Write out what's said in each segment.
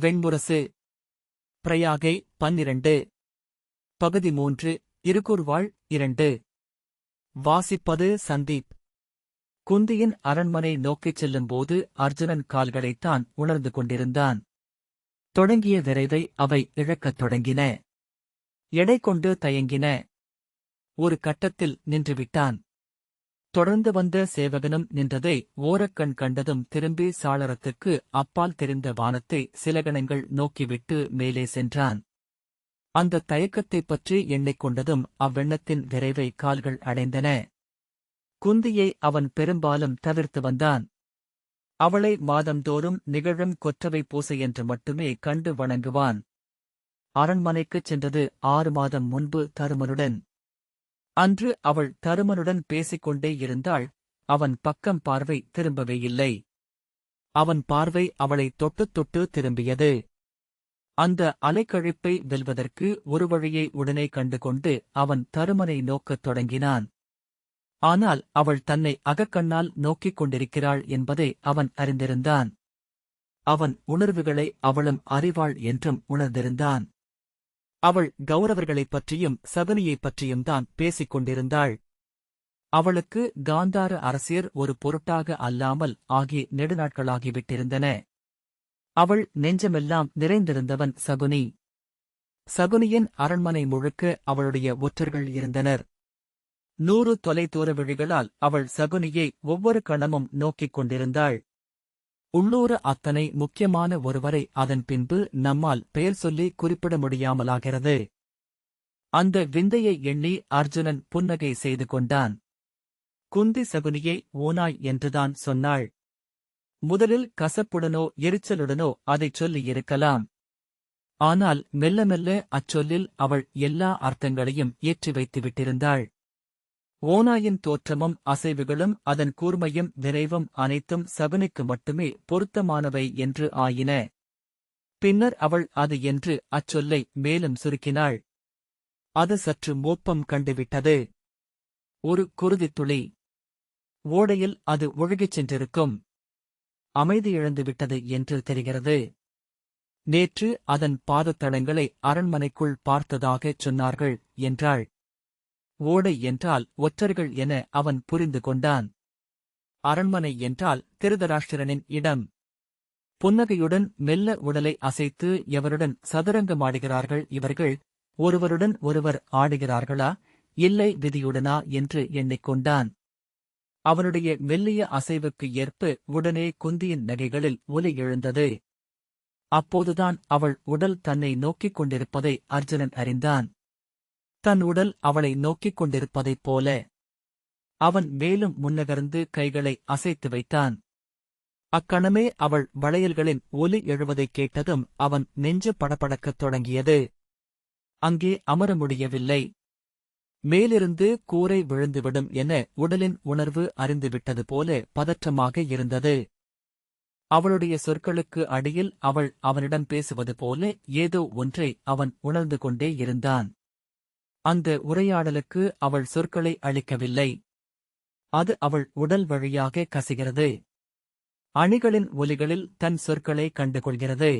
வெண்முரசு. பிரயாகை பன்னிரண்டு. பகுதி மூன்று இருக்குர்வாள் இரண்டு. வாசிப்பது சந்தீப். குந்தியின் அரண்மனை நோக்கிச் செல்லும்போது அர்ஜுனன் கால்களைத்தான் உணர்ந்து கொண்டிருந்தான். தொடங்கிய விரைவை அவை இழக்கத் தொடங்கின. எடை கொண்டு தயங்கின. ஒரு கட்டத்தில் நின்றுவிட்டான். தொடர்ந்து வந்த சேவகனும் நின்றதை ஓரக்கண் கண்டதும் திரும்பி சாளரத்துக்கு அப்பால் தெரிந்த வானத்தை சில கணங்கள் நோக்கிவிட்டு மேலே சென்றான். அந்த தயக்கத்தைப் பற்றி எண்ணிக்கொண்டதும் அவ்வெண்ணத்தின் விரைவை கால்கள் அடைந்தன. குந்தியை அவன் பெரும்பாலும் தவிர்த்து வந்தான். அவளை மாதந்தோறும் நிகழும் கொற்றவை பூசை என்று மட்டுமே கண்டு வணங்குவான். அரண்மனைக்குச் சென்றது ஆறு மாதம் முன்பு தருமனுடன். அன்று அவள் தருமனுடன் பேசிக்கொண்டே இருந்தாள். அவன் பக்கம் பார்வை திரும்பவே இல்லை. அவன் பார்வை அவளை தொட்டுத் தொட்டு திரும்பியது. அந்த அலைக்கழிப்பை வெல்வதற்கு ஒரு வழியை உடனே கண்டுகொண்டு அவன் தருமனை நோக்கத் தொடங்கினான். ஆனால் அவள் தன்னை அகக்கண்ணால் நோக்கிக் கொண்டிருக்கிறாள் என்பதை அவன் அறிந்திருந்தான். அவன் உணர்வுகளை அவளும் அறிவாள் என்றும் உணர்ந்திருந்தான். அவள் கௌரவர்களைப் பற்றியும் சகுனியைப் பற்றியும் தான் பேசிக் கொண்டிருந்தாள். அவளுக்கு காந்தார அரசியர் ஒரு பொருட்டாக அல்லாமல் ஆகி நெடுநாட்களாகிவிட்டிருந்தன. அவள் நெஞ்சமெல்லாம் நிறைந்திருந்தவன் சகுனி. சகுனியின் அரண்மனை முழுக்க அவளுடைய ஒற்றர்கள் இருந்தனர். நூறு தொலைதூர விழிகளால் அவள் சகுனியை ஒவ்வொரு கணமும் நோக்கிக் கொண்டிருந்தாள். உள்ளூர அத்தனை முக்கியமான ஒருவரை அதன் பின்பு நம்மால் பெயர் சொல்லி குறிப்பிட முடியாமலாகிறது. அந்த விந்தையை எண்ணி அர்ஜுனன் புன்னகை செய்து கொண்டான். குந்தி சகுனியை ஓனாய் என்றுதான் சொன்னாள். முதலில் கசப்புடனோ எரிச்சலுடனோ அதைச் சொல்லியிருக்கலாம் ஆனால் மெல்ல மெல்ல அச்சொல்லில் அவள் எல்லா அர்த்தங்களையும் ஏற்றி வைத்து விட்டிருந்தாள் ஓநாயின் தோற்றமும் அசைவுகளும் அதன் கூர்மையும் விரைவும் அனைத்தும் சகுனிக்கு மட்டுமே பொருத்தமானவை என்று ஆயின. பின்னர் அவள் அது என்று அச்சொல்லை மேலும் சுருக்கினாள். அது சற்று மோப்பம் கண்டுவிட்டது. ஒரு குருதித்துளி ஓடையில் அது ஒழுகிச் சென்றிருக்கும். அமைதி இழந்துவிட்டது என்று தெரிகிறது. நேற்று அதன் பாதத்தளங்களை அரண்மனைக்குள் பார்த்ததாகச் சொன்னார்கள் என்றாள். ஓடை என்றால் ஒற்றர்கள் என அவன் புரிந்து கொண்டான். அரண்மனை என்றால் திருதராஷ்டிரனின் இடம். புன்னகையுடன் மெல்ல உடலை அசைத்து எவருடன் சதுரங்கமாடுகிறார்கள் இவர்கள் ஒருவருடன் ஒருவர் ஆடுகிறார்களா இல்லை விதியுடனா என்று எண்ணிக்கொண்டான். அவனுடைய மெல்லிய அசைவுக்கு ஏற்ப உடனே குந்தியின் நகைகளில் ஒலி எழுந்தது. அப்போதுதான் அவள் உடல் தன்னை நோக்கிக் கொண்டிருப்பதை அர்ஜுனன் அறிந்தான். தன் உடல் அவளை நோக்கிக் கொண்டிருப்பதைப் போல அவன் மேலும் முன்னகர்ந்து கைகளை அசைத்து வைத்தான். அக்கணமே அவள் வளையல்களின் ஒலி எழுவதைக் கேட்டதும் அவன் நெஞ்சு படபடக்கத் தொடங்கியது. அங்கே அமர முடியவில்லை. மேலிருந்து கூரை விழுந்துவிடும் என உடலின் உணர்வு அறிந்துவிட்டது போல பதற்றமாக இருந்தது. அவளுடைய சொற்களுக்கு அடியில் அவள் அவனிடம் பேசுவது போல ஏதோ ஒன்றை அவன் உணர்ந்து கொண்டே இருந்தான். அந்த உரையாடலுக்கு அவள் சொற்களை அளிக்கவில்லை. அது அவள் உடல் வழியாக கசிகிறது. அணிகளின் ஒலிகளில் தன் சொற்களை கண்டுகொள்கிறது.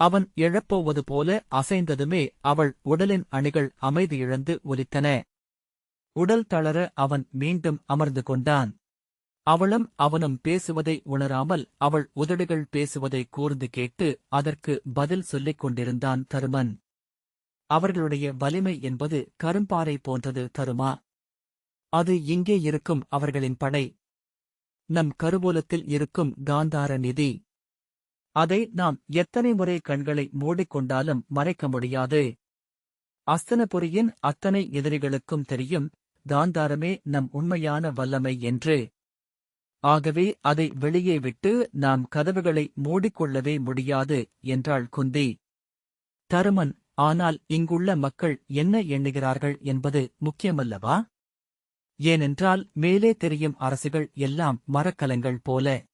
அவன் எழப்போவது போல அசைந்ததுமே அவள் உடலின் அணிகள் அமைதியிழந்து ஒலித்தன. உடல் தளர அவன் மீண்டும் அமர்ந்து கொண்டான். அவளும் அவனும் பேசுவதை உணராமல் அவள் உதடுகள் பேசுவதை கூர்ந்து கேட்டு அதற்கு பதில் சொல்லிக் கொண்டிருந்தான் தருமன். அவர்களுடைய வலிமை என்பது கரும்பாறை போன்றது தருமா? அது இங்கே இருக்கும் அவர்களின் படை. நம் கருவூலத்தில் இருக்கும் காந்தார நிதி. அதை நாம் எத்தனை முறை கண்களை மூடிக்கொண்டாலும் மறைக்க முடியாது. அஸ்தனபுரியின் அத்தனை எதிரிகளுக்கும் தெரியும் காந்தாரமே நம் உண்மையான வல்லமை என்று. ஆகவே அதை வெளியே விட்டு நாம் கதவுகளை மூடிக்கொள்ளவே முடியாது என்றாள் குந்தி. தருமன் ஆனால் இங்குள்ள மக்கள் என்ன எண்ணுகிறார்கள் என்பது முக்கியமல்லவா? ஏனென்றால் மேலே தெரியும் அரசுகள் எல்லாம் மரக்கலங்கள் போல.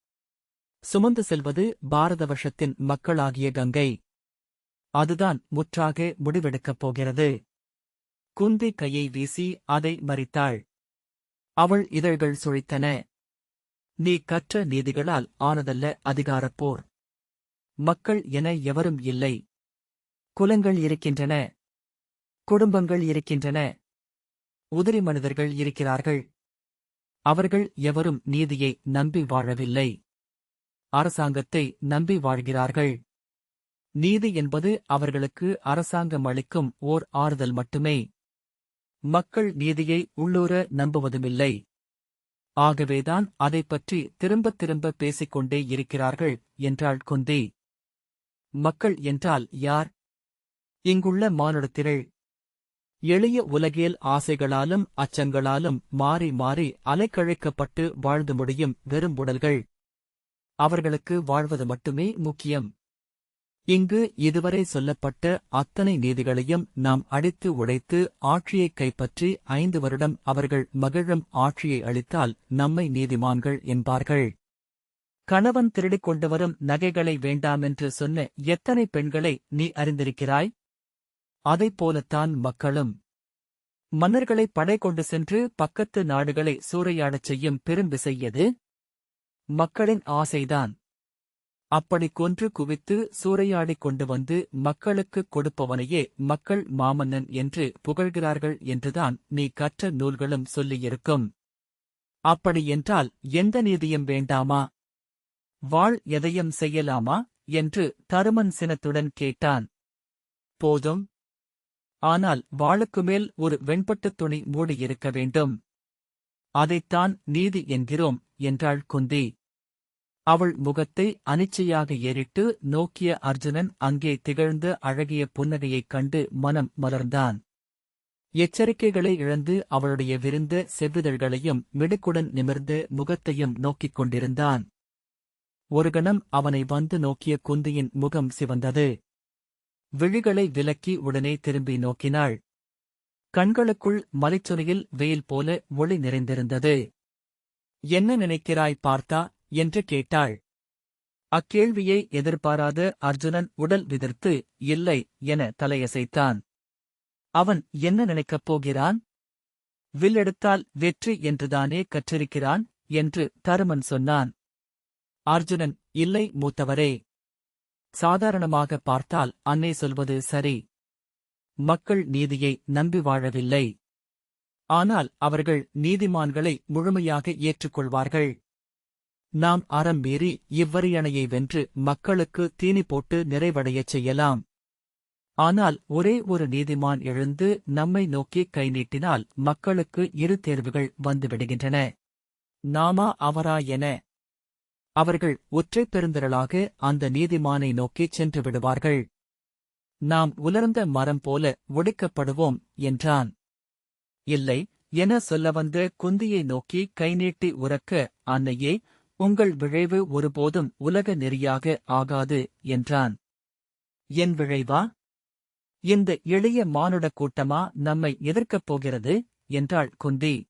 சுமந்து செல்வது பாரதவர்ஷத்தின் மக்களாகிய கங்கை. அதுதான் முற்றாக முடிவெடுக்கப் போகிறது. குந்தி கையை வீசி அதை மறித்தாள். அவள் இதழ்கள் சுழித்தன. நீ கற்ற நீதிகளால் ஆனதல்ல அதிகாரப்போர். மக்கள் என எவரும் இல்லை. குலங்கள் இருக்கின்றன. குடும்பங்கள் இருக்கின்றன. உதிரி மனிதர்கள் இருக்கிறார்கள். அவர்கள் எவரும் நீதியை நம்பி வாழவில்லை. அரசாங்கத்தை நம்பி வாழ்கிறார்கள். நீதி என்பது அவர்களுக்கு அரசாங்கம் அளிக்கும் ஓர் ஆறுதல் மட்டுமே. மக்கள் நீதியை உள்ளூர நம்புவதுமில்லை. ஆகவேதான் அதைப்பற்றி திரும்பத் திரும்ப பேசிக்கொண்டே இருக்கிறார்கள் என்றாள் குந்தி. மக்கள் என்றால் யார்? இங்குள்ள மானுடத்திரள். எளிய உலகியல் ஆசைகளாலும் அச்சங்களாலும் மாறி மாறி அலைக்கழிக்கப்பட்டு வாழ்ந்து முடியும் வெறும் உடல்கள். அவர்களுக்கு வாழ்வது மட்டுமே முக்கியம். இங்கு இதுவரை சொல்லப்பட்ட அத்தனை நீதிகளையும் நாம் அடித்து உடைத்து ஆட்சியைக் கைப்பற்றி ஐந்து வருடம் அவர்கள் மகிழும் ஆட்சியை அளித்தால் நம்மை நீதிமான்கள் என்பார்கள். கணவன் திருடிக் கொண்டு வரும் நகைகளை வேண்டாமென்று சொன்ன எத்தனை பெண்களை நீ அறிந்திருக்கிறாய்? அதைப் போலத்தான் மக்களும். மன்னர்களை படை கொண்டு சென்று பக்கத்து நாடுகளை சூறையாடச் செய்யும் பெரும் எது மக்களின் ஆசைதான். அப்படி கொன்று குவித்து சூறையாடிக் கொண்டு வந்து மக்களுக்குக் கொடுப்பவனையே மக்கள் மாமன்னன் என்று புகழ்கிறார்கள் என்றுதான் நீ கற்ற நூல்களும் சொல்லியிருக்கும். அப்படியென்றால் எந்த நீதியும் வேண்டாமா? வாழ் எதையும் செய்யலாமா? என்று தருமன் சினத்துடன் கேட்டான். போதும். ஆனால் வாளுக்கு மேல் ஒரு வெண்பட்டுத் துணி மூடியிருக்க வேண்டும். அதைத்தான் நீதி என்கிறோம் என்றாள் குந்தி. அவள் முகத்தை அனிச்சையாக ஏறிட்டு நோக்கிய அர்ஜுனன் அங்கே திகழ்ந்த அழகிய புன்னகையைக் கண்டு மனம் மலர்ந்தான். எச்சரிக்கைகளை இழந்து அவளுடைய விருந்த செவ்விதழ்களையும் மிடுக்குடன் நிமிர்ந்த முகத்தையும் நோக்கிக் கொண்டிருந்தான். ஒரு கணம் அவனை வந்து நோக்கிய குந்தியின் முகம் சிவந்தது. விழிகளை விலக்கி உடனே திரும்பி நோக்கினாள். கண்களுக்குள் மலைச்சொலியில் வெயில் போல ஒளி நிறைந்திருந்தது. என்ன நினைக்கிறாய் பார்த்தா? என்று கேட்டாள். அக்கேள்வியை எதிர்பாராத அர்ஜுனன் உடல் விதிர்த்து இல்லை என தலையசைத்தான். அவன் என்ன நினைக்கப் போகிறான்? வில்லெடுத்தால் வெற்றி என்றுதானே கற்றிருக்கிறான்? என்று தருமன் சொன்னான். அர்ஜுனன் இல்லை மூத்தவரே. சாதாரணமாக பார்த்தால் அன்னை சொல்வது சரி. மக்கள் நீதியை நம்பி வாழவில்லை. ஆனால் அவர்கள் நீதிமான்களை முழுமையாக ஏற்றுக்கொள்வார்கள். நாம் அறம் மீறி இவ்வரியணையை வென்று மக்களுக்கு தீனி போட்டு நிறைவடையச் செய்யலாம். ஆனால் ஒரே ஒரு நீதிமான் எழுந்து நம்மை நோக்கி கை நீட்டினால் மக்களுக்கு இரு தேர்வுகள் வந்துவிடுகின்றன. நாமா அவரா என அவர்கள் ஒற்றைப் பெருந்திரளாக அந்த நீதிமானை நோக்கிச் சென்று விடுவார்கள். நாம் உலர்ந்த மரம் போல ஒடுக்கப்படுவோம் என்றான். இல்லை என சொல்ல வந்த குந்தியை நோக்கி கை நீட்டி அன்னையே உங்கள் விழைவு ஒருபோதும் உலக நெறியாக ஆகாது என்றான். என் விழைவா? இந்த எளிய மானுடக் கூட்டமா நம்மை எதிர்க்கப் போகிறது என்றாள் குந்தி.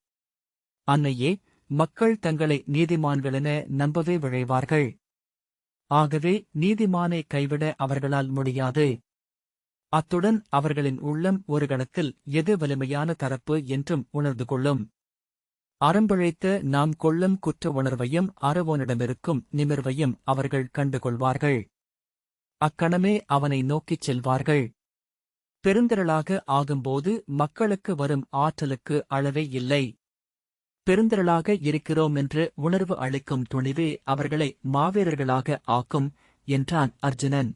அன்னையே மக்கள் தங்களை நீதிமான்களென நம்பவே விழைவார்கள். ஆகவே நீதிமானை கைவிட அவர்களால் முடியாது. அத்துடன் அவர்களின் உள்ளம் ஒரு கணத்தில் எது வலிமையான தரப்பு என்றும் உணர்ந்து கொள்ளும். அறம்பிழைத்த நாம் கொள்ளும் குற்ற உணர்வையும் அறவோனிடமிருக்கும் நிமிர்வையும் அவர்கள் கண்டுகொள்வார்கள் அக்கணமே அவனை நோக்கிச் செல்வார்கள். பெருந்திரளாக ஆகும்போது மக்களுக்கு வரும் ஆற்றலுக்கு அளவே இல்லை. பெருந்திரளாக இருக்கிறோம் என்று உணர்வு அளிக்கும் துணிவே அவர்களை மாவீரர்களாக ஆக்கும் என்றான் அர்ஜுனன்.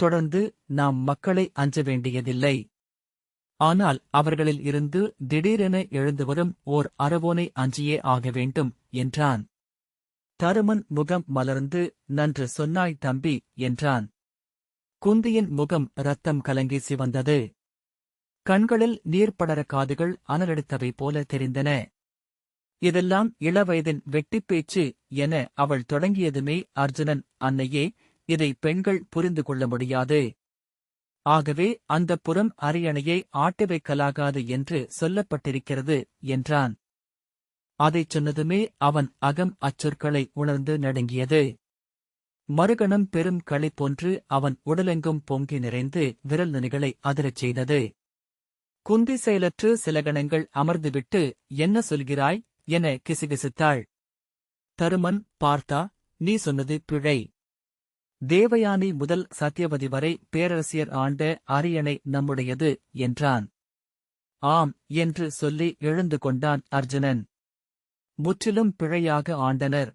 தொடர்ந்து நாம் மக்களை அஞ்ச வேண்டியதில்லை. ஆனால் அவர்களில் இருந்து திடீரென எழுந்து வரும் ஓர் அறவோனை அஞ்சியே ஆக வேண்டும் என்றான். தருமன் முகம் மலர்ந்து நன்று சொன்னாய் தம்பி என்றான். குந்தியின் முகம் ரத்தம் கலங்கி சிவந்தது. கண்களில் நீர்ப்படர காதுகள் அனலெடுத்தவை போல தெரிந்தன. இதெல்லாம் இளவயதின் வெட்டிப்பேச்சு என அவள் தொடங்கியதுமே அர்ஜுனன் அன்னையே இதை பெண்கள் புரிந்து கொள்ள முடியாது. ஆகவே அந்த புறம் அரியணையை ஆட்டி வைக்கலாகாது என்று சொல்லப்பட்டிருக்கிறது என்றான். அதைச் சொன்னதுமே அவன் அகம் அச்சொற்களை உணர்ந்து நடுங்கியது. மறுகணம் பெரும் களி போன்று அவன் உடலெங்கும் பொங்கி நிறைந்து விரல் நுனிகளை அதிரச் செய்தது. குந்தி செயலற்று சில கணங்கள் அமர்ந்துவிட்டு என்ன சொல்கிறாய்? என கிசுகிசுத்தாள். தருமன் பார்த்தா நீ சொன்னது பிழை. தேவயானி முதல் சத்யவதி வரை பேரரசியர் ஆண்ட அரியணை நம்முடையது என்றான். ஆம் என்று சொல்லி எழுந்து கொண்டான் அர்ஜுனன். முற்றிலும் பிழையாக ஆண்டனர்.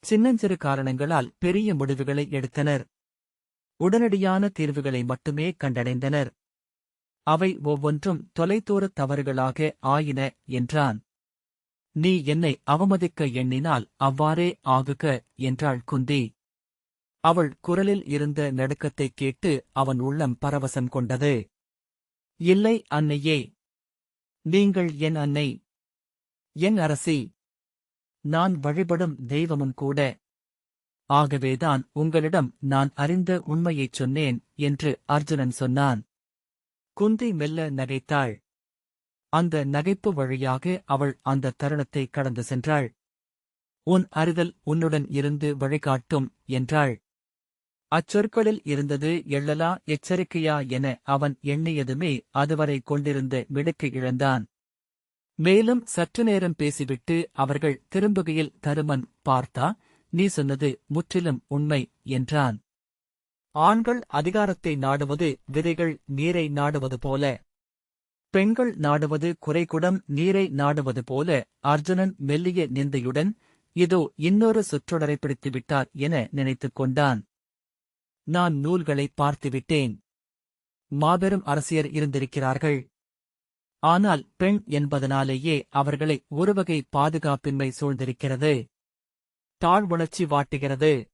சின்னஞ்சிறு காரணங்களால் பெரிய முடிவுகளை எடுத்தனர். உடனடியான தீர்வுகளை மட்டுமே கண்டடைந்தனர். அவை ஒவ்வொன்றும் தொலைதூரத் தவறுகளாக ஆயின என்றான். நீ என்னை அவமதிக்க எண்ணினால் அவ்வாறே ஆகுக என்றாள் குந்தி. அவள் குரலில் இருந்த நடுக்கத்தைக் கேட்டு அவன் உள்ளம் பரவசம் கொண்டது. இல்லை அன்னையே. நீங்கள் என் அன்னை. என் அரசி. நான் வழிபடும் தெய்வமும் கூட. ஆகவேதான் உங்களிடம் நான் அறிந்த உண்மையைச் சொன்னேன் என்று அர்ஜுனன் சொன்னான். குந்தி மெல்ல நகைத்தாள். அந்த நகைப்பு வழியாக அவள் அந்த தருணத்தை கடந்து சென்றாள். உன் அறிதல் உன்னுடன் இருந்து வழிகாட்டும் என்றாள். அச்சொற்களில் இருந்தது எள்ளலா எச்சரிக்கையா என அவன் எண்ணியதுமே அதுவரை கொண்டிருந்த மிடுக்கு இழந்தான். மேலும் சற்று நேரம் பேசிவிட்டு அவர்கள் திரும்புகையில் தருமன் பார்த்தா? நீ சொன்னது முற்றிலும் உண்மை என்றான். ஆண்கள் அதிகாரத்தை நாடுவது விதைகள் நீரை நாடுவது போல. பெண்கள் நாடுவது குறைகுடம் நீரை நாடுவது போல அர்ஜுனன் மெல்லிய நிந்தையுடன் இதோ இன்னொரு சுற்றொடரை பிடித்துவிட்டார் என நினைத்துக் கொண்டான். நான் நூல்களை பார்த்துவிட்டேன். மாபெரும் அரசியர் இருந்திருக்கிறார்கள். ஆனால் பெண் என்பதனாலேயே அவர்களை ஒருவகை பாதுகாப்பின்மை சூழ்ந்திருக்கிறது. தாழ்வுணர்ச்சி வாட்டுகிறது.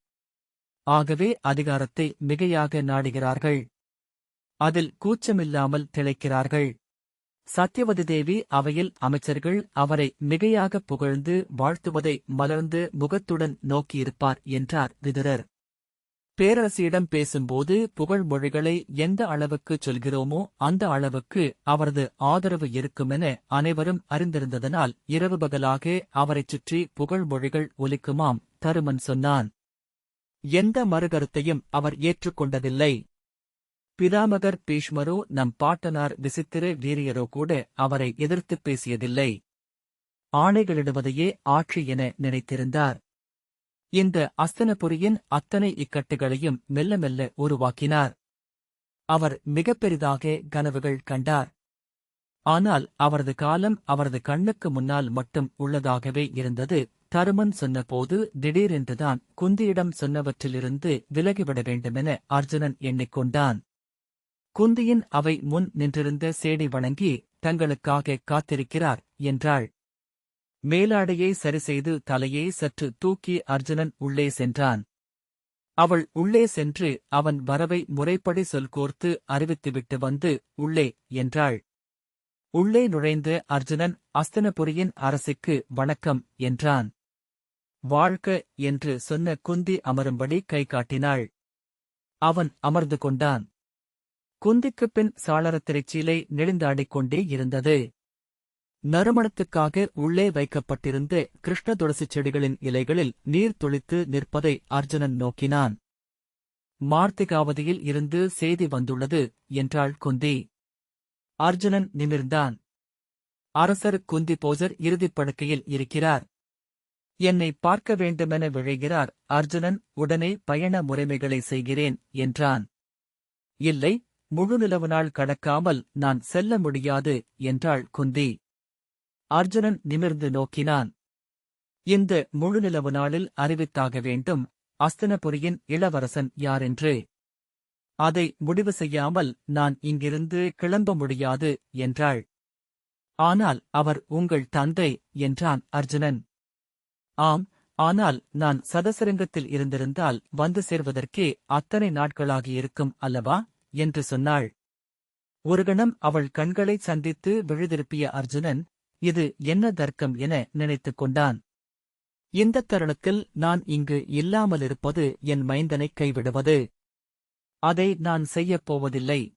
ஆகவே அதிகாரத்தை மிகையாக நாடுகிறார்கள். அதில் கூச்சமில்லாமல் திளைக்கிறார்கள். சத்யவதிதேவி அவையில் அமைச்சர்கள் அவரை மிகையாக புகழ்ந்து வாழ்த்துவதை மலர்ந்து முகத்துடன் நோக்கியிருப்பார் என்றார் விதுரர். பேரரசியிடம் பேசும்போது புகழ்மொழிகளை எந்த அளவுக்கு சொல்கிறோமோ அந்த அளவுக்கு அவரது ஆதரவு இருக்குமென அனைவரும் அறிந்திருந்ததனால் இரவு பகலாக அவரைச் சுற்றி புகழ்மொழிகள் ஒலிக்குமாம் தருமன் சொன்னான். எந்த மறுகருத்தையும் அவர் ஏற்றுக்கொண்டதில்லை. பிதாமகர் பீஷ்மரோ நம் பாட்டனார் விசித்திர வீரியரோ கூட அவரை எதிர்த்துப் பேசியதில்லை. ஆணைகளிடுவதையே ஆட்சி என நினைத்திருந்தார். இந்த அஸ்தனபுரியின் அத்தனை இக்கட்டுகளையும் மெல்ல மெல்ல உருவாக்கினார். அவர் மிகப்பெரிதாக கனவுகள் கண்டார். ஆனால் அவரது காலம் அவரது கண்ணுக்கு முன்னால் மட்டும் உள்ளதாகவே இருந்தது. தருமன் சொன்னபோது திடீரென்றுதான் குந்தியிடம் சொன்னவற்றிலிருந்து விலகிவிட வேண்டுமென அர்ஜுனன் எண்ணிக்கொண்டான். குந்தியின் அவை முன் நின்றிருந்த சேடி வணங்கி தங்களுக்காக காத்திருக்கிறார் என்றாள். மேலாடையை சரிசெய்து தலையை சற்று தூக்கி அர்ஜுனன் உள்ளே சென்றான். அவள் உள்ளே சென்று அவன் வரவை முறைப்படி சொல் கோர்த்து அறிவித்துவிட்டு வந்து உள்ளே என்றாள். உள்ளே நுழைந்த அர்ஜுனன் அஸ்தனபுரியின் அரசுக்கு வணக்கம் என்றான். வாழ்க என்று சொன்ன குந்தி அமரும்படி கை காட்டினாள். அவன் அமர்ந்து கொண்டான். குந்திக்குப் பின் சாளரத்திரைச்சீலை நெளிந்தாடிக் கொண்டே இருந்தது. நறுமணத்துக்காக உள்ளே வைக்கப்பட்டிருந்த கிருஷ்ண துளசிச் செடிகளின் இலைகளில் நீர் துளித்து நிற்பதை அர்ஜுனன் நோக்கினான். மார்த்திகாவதியில் இருந்து செய்தி வந்துள்ளது என்றாள் குந்தி. அர்ஜுனன் நிமிர்ந்தான். அரசர் குந்தி போஜர் இறுதிப் படுக்கையில் இருக்கிறார். என்னை பார்க்க வேண்டுமென விழைகிறார் அர்ஜுனன் உடனே பயண முறைமைகளை செய்கிறேன் என்றான். இல்லை முழு நிலவு நாள் கடக்காமல் நான் செல்ல முடியாது என்றாள் குந்தி. அர்ஜுனன் நிமிர்ந்து நோக்கினான். இந்த முழு நிலவு நாளில் அறிவித்தாக வேண்டும் அஸ்தனபுரியின் இளவரசன் யாரென்று? அதை முடிவு செய்யாமல் நான் இங்கிருந்து கிளம்ப முடியாது என்றாள். ஆனால் அவர் உங்கள் தந்தை என்றான் அர்ஜுனன். ஆம் ஆனால் நான் சதசரங்கத்தில் இருந்திருந்தால் வந்து சேர்வதற்கே அத்தனை நாட்களாகியிருக்கும் அல்லவா? என்று சொன்னாள். ஒரு கணம் அவள் கண்களை சந்தித்து விழுதிருப்பிய அர்ஜுனன் இது என்ன தர்க்கம் என நினைத்துக் கொண்டான். இந்த தருணத்தில் நான் இங்கு இல்லாமலிருப்பது என் மைந்தனைக் கைவிடுவது. அதை நான் செய்யப் போவதில்லை.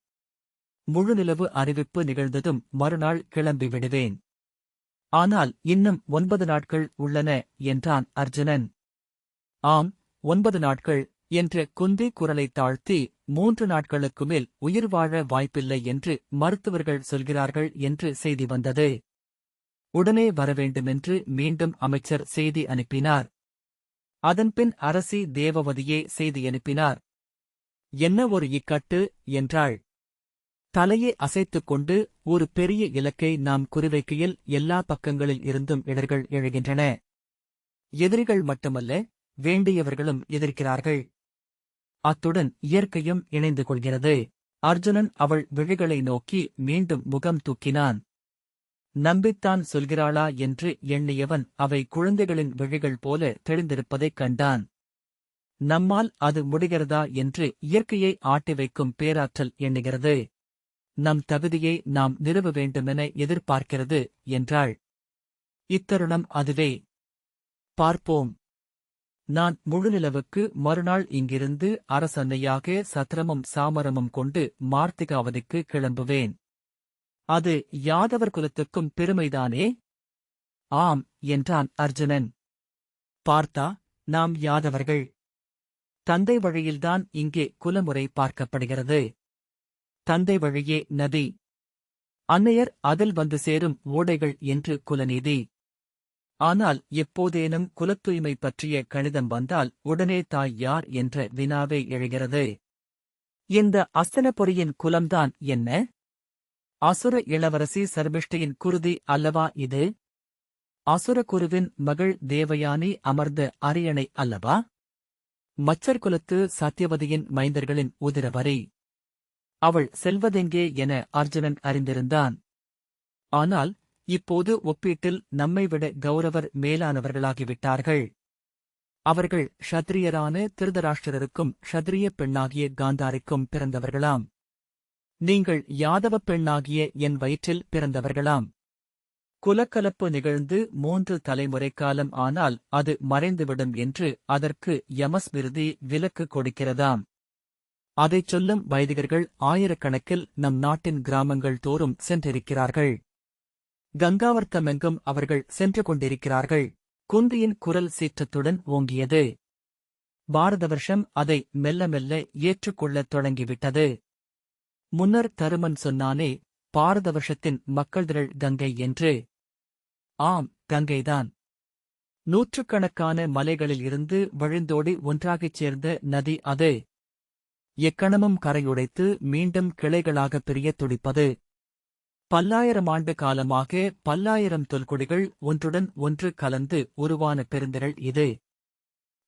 முழுநிலவு அறிவிப்பு நிகழ்ந்ததும் மறுநாள் கிளம்பி விடுவேன். ஆனால் இன்னும் ஒன்பது நாட்கள் உள்ளன என்றான் அர்ஜுனன். ஆம் ஒன்பது நாட்கள் என்ற குந்தி குரலை தாழ்த்தி மூன்று நாட்களுக்கு மேல் உயிர் வாழ வாய்ப்பில்லை என்று மருத்துவர்கள் சொல்கிறார்கள் என்று செய்தி வந்தது. உடனே வரவேண்டுமென்று மீண்டும் அமைச்சர் செய்தி அனுப்பினார். அதன்பின் அரசி தேவவதியே செய்தி அனுப்பினார். என்ன ஒரு இக்கட்டு? என்றாள். தலையை அசைத்துக் கொண்டு ஒரு பெரிய இலக்கை நாம் குறிவைக்கையில் எல்லா பக்கங்களில் இருந்தும் இடர்கள் எழுகின்றன. எதிரிகள் மட்டுமல்ல வேண்டியவர்களும் எதிர்க்கிறார்கள். அத்துடன் இயற்கையும் இணைந்து கொள்கிறது. அர்ஜுனன் அவள் விழிகளை நோக்கி மீண்டும் முகம் தூக்கினான். நம்பித்தான் சொல்கிறாளா என்று எண்ணியவன் அவை குழந்தைகளின் விழிகள் போல தெளிந்திருப்பதைக் கண்டான். நம்மால் அது முடிகிறதா என்று இயற்கையை ஆட்டி வைக்கும் பேராற்றல் எண்ணுகிறது. நம் தகுதியை நாம் நிறுவ வேண்டுமென எதிர்பார்க்கிறது என்றாள். இத்தருணம் அதுவே. பார்ப்போம். நான் முழுநிலவுக்கு மறுநாள் இங்கிருந்து அரசன்னையாக சத்திரமும் சாமரமும் கொண்டு மார்த்திகாவதிக்கு கிளம்புவேன். அது யாதவர் குலத்துக்கும் பெருமைதானே? ஆம் என்றான் அர்ஜுனன். பார்த்தா நாம் யாதவர்கள். தந்தை வழியில்தான் இங்கே குலமுறை பார்க்கப்படுகிறது. தந்தை வழியே நதி. அன்னையர் அதில் வந்து சேரும் ஓடைகள் என்று குலநீதி. ஆனால் எப்போதேனும் குலத்தூய்மை பற்றிய கணிதம் வந்தால் உடனே தாய் யார் என்ற வினாவே எழுகிறது. இந்த அஸ்தனபுரியின் குலம்தான் என்ன? அசுர இளவரசி சர்பிஷ்டியின் குருதி அல்லவா இது? அசுரகுருவின் மகள் தேவயானி அமர்ந்த அரியணை அல்லவா? மச்சர் குலத்து சத்தியவதியின் மைந்தர்களின் உதிரவரை. அவள் செல்வதெங்கே என அர்ஜுனன் அறிந்திருந்தான். ஆனால் இப்போது ஒப்பீட்டில் நம்மை விட கௌரவர் மேலானவர்களாகிவிட்டார்கள். அவர்கள் ஷத்ரியரான திருதராஷ்டிரருக்கும் ஷத்ரிய பெண்ணாகிய காந்தாரிக்கும் பிறந்தவர்களாம். நீங்கள் யாதவ பெண்ணாகிய என் வயிற்றில் பிறந்தவர்களாம். குலக்கலப்பு நிகழ்ந்து மூன்று தலைமுறை காலம் ஆனால் அது மறைந்துவிடும் என்று அதற்கு யமஸ்மிருதி விலக்கு கொடுக்கிறதாம். அதைச் சொல்லும் வைதிகர்கள் ஆயிரக்கணக்கில் நம் நாட்டின் கிராமங்கள் தோறும் சென்றிருக்கிறார்கள். கங்காவர்த்தமெங்கும் அவர்கள் சென்று கொண்டிருக்கிறார்கள். குந்தியின் குரல் சீற்றத்துடன் ஓங்கியது. பாரத வருஷம் அதை மெல்ல மெல்ல ஏற்றுக்கொள்ளத் தொடங்கிவிட்டது. முன்னர் தருமன் சொன்னானே பாரத வருஷத்தின் மக்கள்திரள் கங்கை என்று. ஆம் கங்கைதான். நூற்றுக்கணக்கான மலைகளில் இருந்து வழிந்தோடி ஒன்றாகச் சேர்ந்த நதி அது. எக்கணமும் கரையுடைத்து மீண்டும் கிளைகளாகப் பிரியத் துடிப்பது. பல்லாயிரம் ஆண்டு காலமாக பல்லாயிரம் தொல்குடிகள் ஒன்றுடன் ஒன்று கலந்து உருவான பெருந்திரள் இது.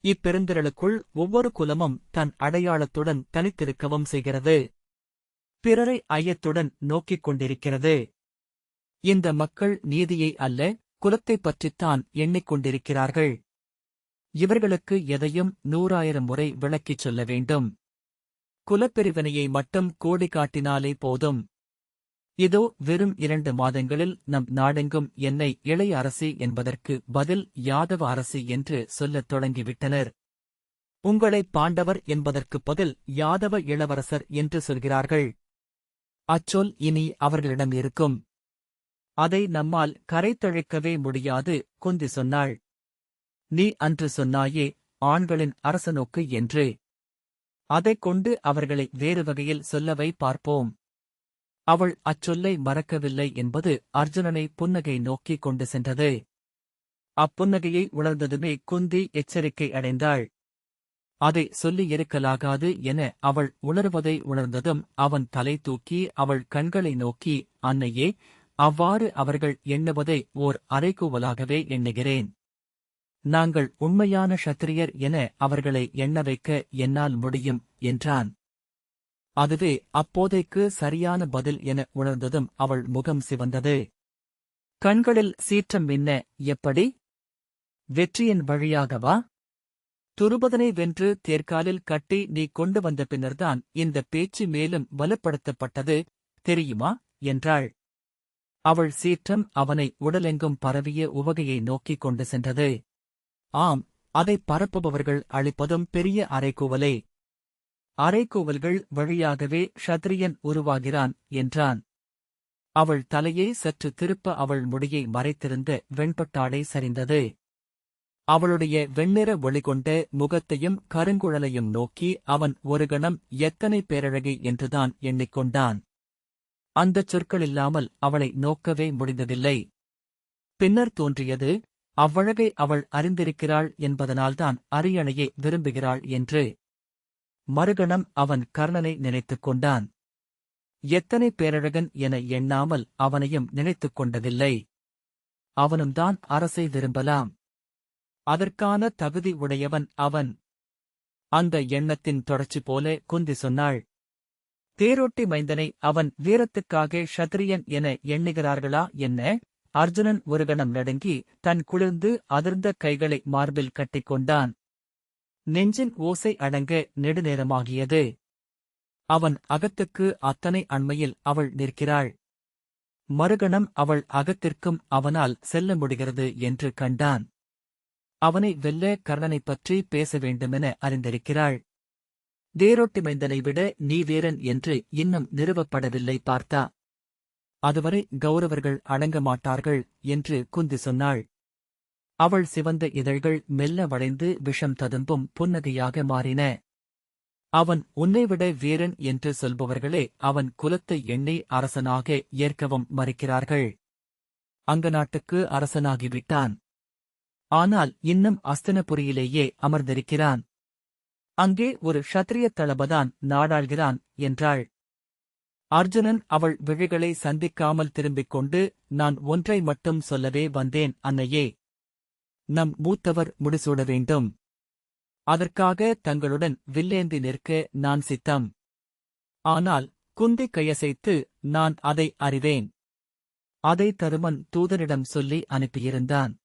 இப்பெருந்திரளுக்குள் ஒவ்வொரு குலமும் தன் அடையாளத்துடன் தனித்திருக்கவும் செய்கிறது. பிறரை ஐயத்துடன் நோக்கிக் கொண்டிருக்கிறது. இந்த மக்கள் நீதியை அல்ல குலத்தைப் பற்றித்தான் எண்ணிக்கொண்டிருக்கிறார்கள் இவர்களுக்கு எதையும் நூறாயிரம் முறை விளக்கிச் சொல்ல வேண்டும். குலப்பிரிவினையை மட்டும் கோடி காட்டினாலே போதும். இதோ வெறும் இரண்டு மாதங்களில் நம் நாடெங்கும் என்னை இளைய அரசி என்பதற்கு பதில் யாதவ அரசி என்று சொல்லத் தொடங்கிவிட்டனர். உங்களை பாண்டவர் என்பதற்குப் பதில் யாதவ இளவரசர் என்று சொல்கிறார்கள். அச்சொல் இனி அவர்களிடம் இருக்கும். அதை நம்மால் கரைத்தழைக்கவே முடியாது குந்தி சொன்னாள். நீ அன்று சொன்னாயே ஆண்களின் அரசனோக்கு என்று. அதைக் கொண்டு அவர்களை வேறு வகையில் சொல்லவை பார்ப்போம். அவள் அச்சொல்லை மறக்கவில்லை என்பது அர்ஜுனனை புன்னகை நோக்கிக் கொண்டு சென்றது. அப்புன்னகையை உணர்ந்ததுமே குந்தி எச்சரிக்கை அடைந்தாள். அதை சொல்லி இருக்கலாகாது என அவள் உணர்வதை உணர்ந்ததும் அவன் தலை தூக்கி அவள் கண்களை நோக்கி அன்னையே அவ்வாறு அவர்கள் எண்ணுவதை ஓர் அரைக்கூவலாகவே எண்ணுகிறேன். நாங்கள் உண்மையான ஷத்திரியர் என அவர்களை எண்ண வைக்க என்னால் முடியும் என்றான். அதுவே அப்போதைக்கு சரியான பதில் என உணர்ந்ததும் அவள் முகம் சிவந்தது. கண்களில் சீற்றம் மின்ன எப்படி? வெற்றியின் வழியாகவா? துருபதனை வென்று தேர்காலில் கட்டி நீ கொண்டு வந்த பின்னர்தான் இந்த பேச்சு மேலும் வலுப்படுத்தப்பட்டது தெரியுமா? என்றாள். அவள் சீற்றம் அவனை உடலெங்கும் பரவிய உவகையை நோக்கிக் கொண்டு சென்றது. ஆம் அதைப் பரப்புபவர்கள் அளிப்பதும் பெரிய அறைகூவலே. அரைக்கோவல்கள் வழியாகவே ஷத்ரியன் உருவாகிறான் என்றான். அவள் தலையை சற்று திருப்ப அவள் முடியை மறைத்திருந்த வெண்பட்டாடை சரிந்தது. அவளுடைய வெண்ணிற ஒளிகொண்ட முகத்தையும் கருங்குழலையும் நோக்கி அவன் ஒரு கணம் எத்தனை பேரழகி என்றுதான் எண்ணிக்கொண்டான். அந்தச் சொற்களில்லாமல் அவளை நோக்கவே முடிந்ததில்லை. பின்னர் தோன்றியது அவ்வழகை அவள் அறிந்திருக்கிறாள் என்பதனால்தான் அரியணையை விரும்புகிறாள் என்று. மறுகணம் அவன் கர்ணனை நினைத்துக் கொண்டான் எத்தனை பேரழகன் என எண்ணாமல் அவனையும் நினைத்துக் கொண்டதில்லை அவனும்தான் அரசை விரும்பலாம். அதற்கான தகுதி உடையவன் அவன். அந்த எண்ணத்தின் தொடர்ச்சி போல குந்தி சொன்னாள். தேரோட்டி மைந்தனை அவன் வீரத்துக்காக ஷத்திரியன் என எண்ணுகிறார்களா என்ன? அர்ஜுனன் ஒரு கணம் நடுங்கி தன் குளிர்ந்து அதிர்ந்த கைகளை மார்பில் கட்டிக்கொண்டான். நெஞ்சின் ஓசை அடங்க நெடுநேரமாகியது. அவன் அகத்துக்கு அத்தனை அண்மையில் அவள் நிற்கிறாள். மறுகணம் அவள் அகத்திற்கும் அவனால் செல்ல முடிகிறது என்று கண்டான். அவனை வெல்ல கர்ணனைப் பற்றி பேச வேண்டுமென அறிந்திருக்கிறாள். தேரோட்டி மைந்தனை விட நீ வீரன் என்று இன்னும் நிறுவப்படவில்லை பார்த்தா. அதுவரை கௌரவர்கள் அடங்க மாட்டார்கள் என்று குந்தி சொன்னாள். அவள் சிவந்த இதழ்கள் மெல்ல வளைந்து விஷம் ததும்பும் புன்னகையாக மாறின. அவன் உன்னைவிட வீரன் என்று சொல்பவர்களே அவன் குலத்தை எண்ணி அரசனாக ஏற்கவும் மறுக்கிறார்கள். அங்க நாட்டுக்கு அரசனாகிவிட்டான். ஆனால் இன்னும் அஸ்தனபுரியிலேயே அமர்ந்திருக்கிறான். அங்கே ஒரு ஷத்திரிய தளபதான் நாடாள்கிறான் என்றாள். அர்ஜுனன் அவள் விழிகளை சந்திக்காமல் திரும்பிக் கொண்டு நான் ஒன்றை மட்டும் சொல்லவே வந்தேன் அன்னையே. நம் மூத்தவர் முடிசூட வேண்டும். அதற்காக தங்களுடன் வில்லேந்தி நிற்க நான் சித்தம். ஆனால் குந்தி கையசைத்து நான் அதை அறிவேன். அதை தருமன் தூதரிடம் சொல்லி அனுப்பியிருந்தான்.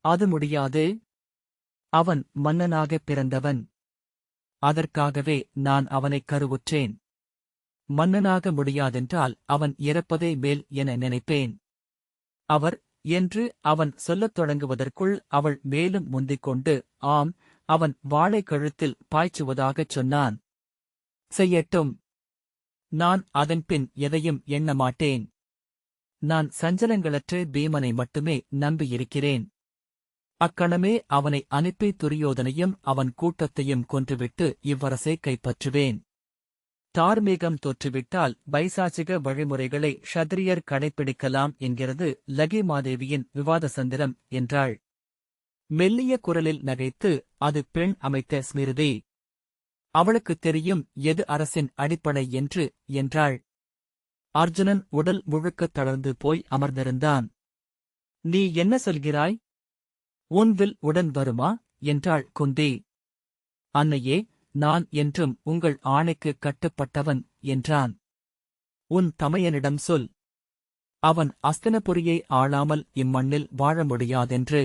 அது முடியாது. அவன் மன்னனாகப் பிறந்தவன். அதற்காகவே நான் அவனைக் கருவுற்றேன். மன்னனாக முடியாதென்றால் அவன் இறப்பதே மேல் என நினைப்பேன். அவர் என்று அவன் சொல்லத் தொடங்குவதற்குள் அவள் மேலும் முந்திக் கொண்டு ஆம் அவன் வாழை கழுத்தில் பாய்ச்சுவதாகச் சொன்னான். செய்யட்டும். நான் அதன்பின் எதையும் எண்ண மாட்டேன். நான் சஞ்சலங்களற்ற பீமனை மட்டுமே நம்பியிருக்கிறேன். அக்கணமே அவனை அனுப்பி துரியோதனையும் அவன் கூட்டத்தையும் கொன்றுவிட்டு இவ்வரசை கைப்பற்றுவேன். தார்மீகம் தோற்றுவிட்டால் பைசாச்சிக வழிமுறைகளை ஷத்ரியர் கடைப்பிடிக்கலாம் என்கிறது லகி மாதேவியின் விவாத சந்திரம் என்றாள். மெல்லிய குரலில் நகைத்து அது பெண் அமைத்த ஸ்மிருதி. அவளுக்குத் தெரியும் எது அரசின் அடிப்படை என்று என்றாள். அர்ஜுனன் உடல் முழுக்கத் தளர்ந்து போய் அமர்ந்திருந்தான். நீ என்ன சொல்கிறாய்? உன் வில் உடன் வருமா? என்றாள் குந்தி. அன்னையே நான் என்றும் உங்கள் ஆணைக்கு கட்டுப்பட்டவன் என்றான். உன் தமையனிடம் சொல். அவன் அஸ்தனபுரியை ஆளாமல் இம்மண்ணில் வாழ முடியாதென்று.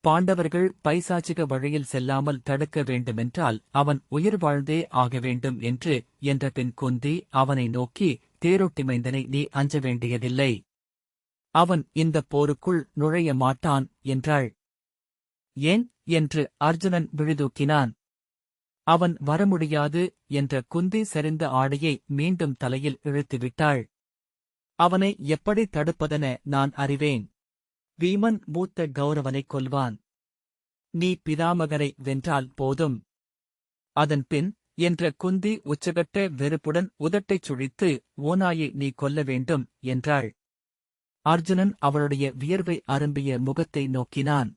பாண்டவர்கள் பைசாச்சிக வழியில் செல்லாமல் தடுக்க வேண்டுமென்றால் அவன் உயிர் வாழ்ந்தே ஆக வேண்டும் என்று என்ற பின் குந்தி அவனை நோக்கி தேரொட்டிமைந்தனை நீ அஞ்ச வேண்டியதில்லை. அவன் இந்தப் போருக்குள் நுழைய மாட்டான் என்றாள். ஏன்? என்று அர்ஜுனன் விழுதூக்கினான். அவன் வர முடியாது என்ற குந்தி சரிந்த ஆடையை மீண்டும் தலையில் இழுத்துவிட்டாள். அவனை எப்படி தடுப்பதென நான் அறிவேன். வீமன் மூத்த கௌரவனைக் கொல்வான். நீ பிதாமகனை வென்றால் போதும். அதன்பின் என்ற குந்தி உச்சகட்ட வெறுப்புடன் உதட்டைச் சுழித்து ஓநாயை நீ கொல்ல வேண்டும் என்றாள். அர்ஜுனன் அவளுடைய வியர்வை அரும்பிய முகத்தை நோக்கினான்.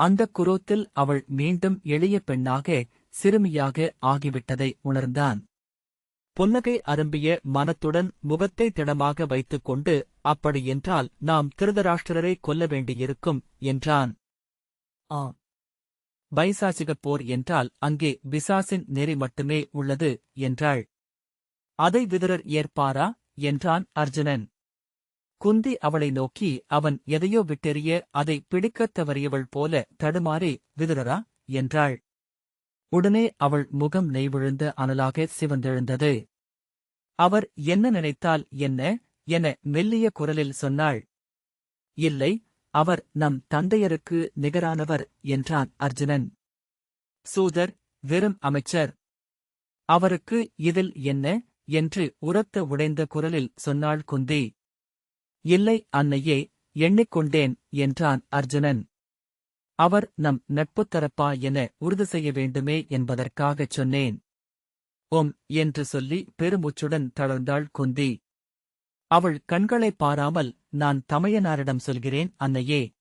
அந்தக் குரோத்தில் அவள் மீண்டும் எளிய பெண்ணாக சிறுமியாக ஆகிவிட்டதை உணர்ந்தான். புன்னகை அரும்பிய மனத்துடன் முகத்தை திடமாக வைத்துக் கொண்டு அப்படியென்றால் நாம் திருதராஷ்டிரரை கொல்ல வேண்டியிருக்கும் என்றான். ஆ பைசாசிகப் போர் என்றால் அங்கே பிசாசின் நெறி மட்டுமே உள்ளது என்றாள். அதை விதுரர் ஏற்பாரா? என்றான் அர்ஜுனன். குந்தி அவளை நோக்கி அவன் எதையோ விட்டெறிய அதை பிடிக்கத் தவறியவள் போல தடுமாறி விதுரரா? என்றாள். உடனே அவள் முகம் நெய்விழுந்த அனலாக சிவந்தெழுந்தது. அவர் என்ன நினைத்தால் என்ன? என மெல்லிய குரலில் சொன்னாள். இல்லை அவர் நம் தந்தையருக்கு நிகரானவர் என்றான் அர்ஜுனன். சூதர் வெறும் அமைச்சர். அவருக்கு இதில் என்ன? என்று உரத்த உடைந்த குரலில் சொன்னாள் குந்தி. இல்லை அன்னையே எண்ணிக்கொண்டேன் என்றான் அர்ஜுனன். அவர் நம் நட்புத் தரப்பா என உறுதி செய்ய வேண்டுமே என்பதற்காகச் சொன்னேன். ஓம் என்று சொல்லி பெருமூச்சுடன் தளர்ந்தாள் குந்தி. அவள் கண்களைப் பாராமல் நான் தமையனாரிடம் சொல்கிறேன் அன்னையே.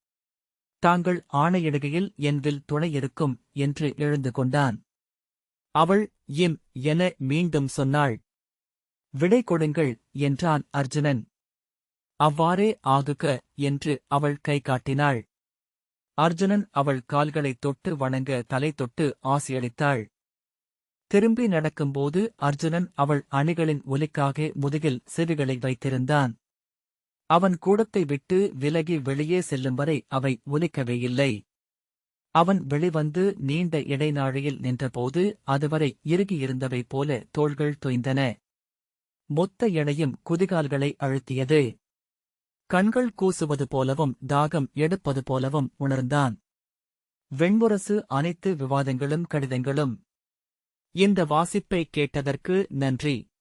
தாங்கள் ஆணையிடுகையில் என்வில் துணையிருக்கும் துணை இருக்கும் என்று எழுந்து கொண்டான். அவள் இம் என மீண்டும் சொன்னாள். விடை கொடுங்கள் என்றான் அர்ஜுனன். அவ்வாறே ஆகுக என்று அவள் கை காட்டினாள். அர்ஜுனன் அவள் கால்களைத் தொட்டு வணங்க தலை தொட்டு ஆசியளித்தாள் திரும்பி நடக்கும்போது அர்ஜுனன் அவள் அணிகளின் ஒலிக்காக முதுகில் செவிகளை வைத்திருந்தான். அவன் கூடத்தை விட்டு விலகி வெளியே செல்லும் வரை அவை ஒலிக்கவே இல்லை. அவன் வெளிவந்து நீண்ட இடைநாழியில் நின்றபோது அதுவரை இறுகியிருந்தவை போல தோள்கள் தொய்ந்தன. மொத்த இணையும் குதிகால்களை அழுத்தியது. கண்கள் கூசுவது போலவும் தாகம் எடுப்பது போலவும் உணர்ந்தான். வெண்முரசு அனைத்து விவாதங்களும் கடிதங்களும். இந்த வாசிப்பை கேட்டதற்கு நன்றி.